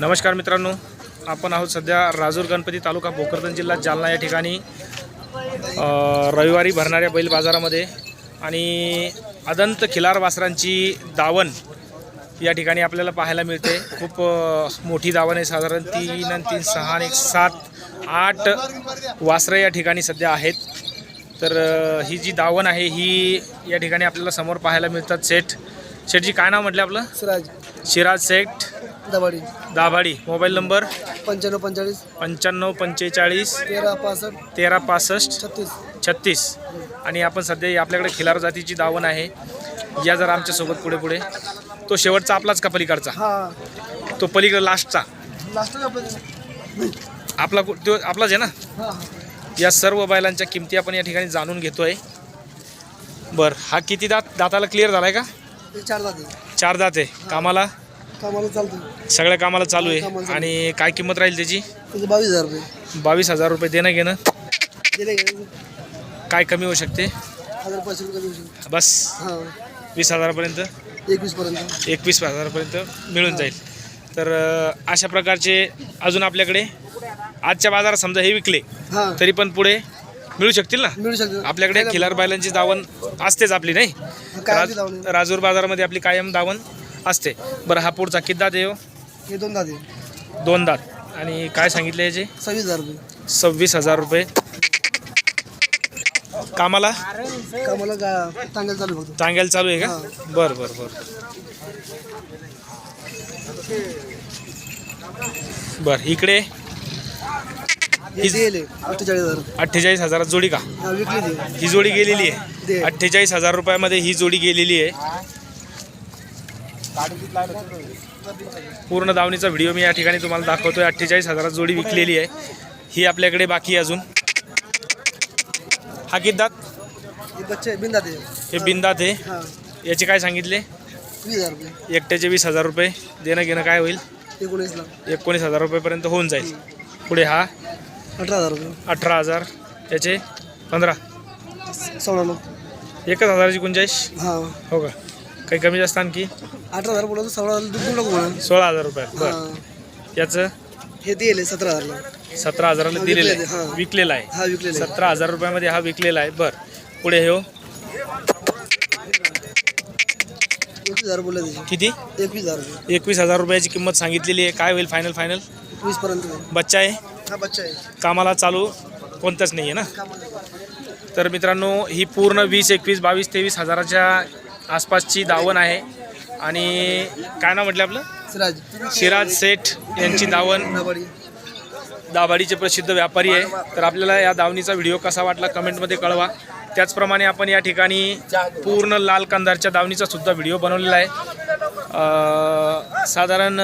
नमस्कार मित्रांनो आपण आहोत सध्या राजूर गणपती तालुका भोकरदन जिल्हा जालना या ठिकाणी. रविवारी भरणाऱ्या बैल बाजारामध्ये आणि अदंत खिलार वासरांची दावण या ठिकाणी आपल्याला पाहायला मिळते. खूप मोठी दावण आहे. साधारण तीन आणि तीन सहा आणि एक सात आठ वासरं या ठिकाणी सध्या आहेत. तर ही जी दावण आहे ही या ठिकाणी आपल्याला समोर पाहायला मिळतात सेठ. सेठजी काय नाव म्हटलं आपलं? सिराज शिराज सेठ. दबाडी दाभाडी. Mobile number? पंच्याण्णव पंचेचाळीस. पंच्याण्णव पंचेचाळीस. तेरा पासष्ट. तेरा पासष्ट. छत्तीस. छत्तीस. आणि आपण सध्या आपल्याकडे खिलार जातीची दावण आहे. या जरा आमच्यासोबत पुढे पुढे. तो शेवटचा आपलाच का पलीकडचा? हा. तो पलीकडे लास्टचा. लास्ट आपलं कु- तो आपलाच आहे ना? हा. या सर्व बैलांच्या किमती आपण या ठिकाणी जाणून घेतोय. बर हा किती दात दाताला क्लिअर झालाय का? ते चार जाते चार दात आहे. कामाला? कामाला चालते. सगळ्या कामाला चालू आहे. आणि काय किंमत राहील त्याची? त्याचे बावीस हजार रुपये. बावीस हजार रुपये देणं घेणं. दिले गेले काय कमी होऊ शकते? हजार पाचशे रुपये देऊ शकतो. बस. हा. वीस हजारापर्यंत? एकवीस पर्यंत. एकवीस हजारापर्यंत मिळून जाईल. तर अ, अशा प्रकारचे अजून आपल्याकडे आजच्या बाजारात समजा हे विकले हा. तरी पण पुढे मिळू शकतील ना? मिळू शकतो आपल्याकडे खिलार बैलांची दावण असतेच आपली नाही? काय राज-? राजूर बाजारामध्ये आपली कायम दावण असते. बरं हा पुढचा किती दात आहे हो? हे दोन दाते दोन दात. आणि काय सांगितले याचे? सव्वीस हजार रुपये. सव्वीस हजार रुपये. कामाला? गा टांगेल चालू फक्त. टांग्याला चालू आहे का. बरं बरं बरं. बरं इकडे? हे अठ्ठेचाळीस हजार. अठ्ठेचाळीस हजारात जोडी का? हा विकली ते ही जोडी गेलेली आहे. दे. अठ्ठेचाळीस हजार रुपयामध्ये ही जोडी गेलेली आहे. पूर्ण दावणीचा व्हिडिओ मी या ठिकाणी तुम्हाला दाखवतोय. अठ्ठेचाळीस हजारात जोडी विकलेली आहे. ही आपल्याकडे बाकी आहे अजून. हा किती दात हे हे बिंदात आहे. हा. याचे काय सांगितले? एकट्याचे वीस हजार रुपये. देणं घेणं काय होईल? एकोणीस हजार रुपयेपर्यंत होऊन जाईल. पुढे हा. अठरा हजार अठरा हजार. याचे पंधरा. सोळा एकच हजाराची गुंजाईश हो का? काही कमी जास्त आणखी अठरा हजार बोलतो सोळा हजार नको सोळा हजार रुपयात बरं. हा याचं? हे दिले सतरा हजारला सतरा हजाराला दिलेलं आहे, आहे. हा. विकलेला आहे. हा विकलेले. सतरा हजार रुपयामध्ये हा विकलेला आहे. बर. पुढे हे हो. एकवीस हजार बोलले त्याचे. किती? एकवीस हजार रुपये एकवीस हजार रुपयाची किंमत सांगितलेली आहे. काय होईल फायनल फायनल वीस पर्यंत बच्चा आहे? हा बच्चा आहे. कामाला चालू कोणतंच नाही आहे ना? कामाला तर मित्रांनो ही पूर्ण वीस एकवीस बावीस तेवीस हजाराच्या आसपासची दावण आहे. आणि काय नाव म्हटलं आपलं? सिराज शिराज सेठ यांची दावण. दाभाडीचे प्रसिद्ध व्यापारी आहे. तर आपल्याला या दावणीचा व्हिडिओ कसा वाटला कमेंटमध्ये कळवा. त्याचप्रमाणे आपण या ठिकाणी पूर्ण लाल कंदारच्या दावणीचा सुद्धा व्हिडिओ बनवलेला आहे. साधारण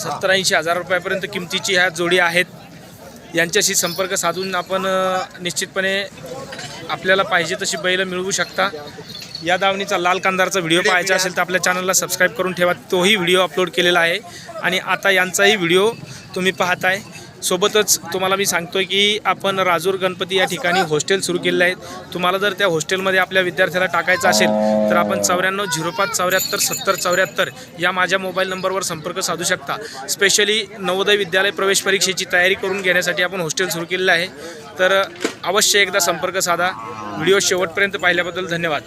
सत्तर ऐंशी हजार रुपयापर्यंत किमतीची ह्या जोडी आहेत. यांच्याशी संपर्क साधून आपण निश्चितपणे आपल्याला पाहिजे तशी बैल मिळवू शकता. या दावणीचा लाल कांदारचा व्हिडिओ पाहायचा असेल तर आपल्या चॅनलला सबस्क्राईब करून ठेवा. तोही व्हिडिओ अपलोड केलेला आहे. आणि आता यांचाही व्हिडिओ तुम्ही पाहताय. सोबतच तुम्हाला मी सांगतोय की आपण राजूर गणपती या ठिकाणी हॉस्टेल सुरू केलेलं आहे तुम्हाला जर त्या हॉस्टेलमध्ये आपल्या विद्यार्थ्याला टाकायचं असेल तर आपण चौऱ्याण्णव झिरो पाच चौऱ्याहत्तर सत्तर चौऱ्याहत्तर या माझ्या मोबाईल नंबरवर संपर्क साधू शकता. स्पेशली नवोदय विद्यालय प्रवेश परीक्षेची तयारी करून घेण्यासाठी आपण हॉस्टेल सुरू केलेलं आहे. तर अवश्य एकदा संपर्क साधा. व्हिडिओ शेवटपर्यंत पाहिल्याबद्दल धन्यवाद.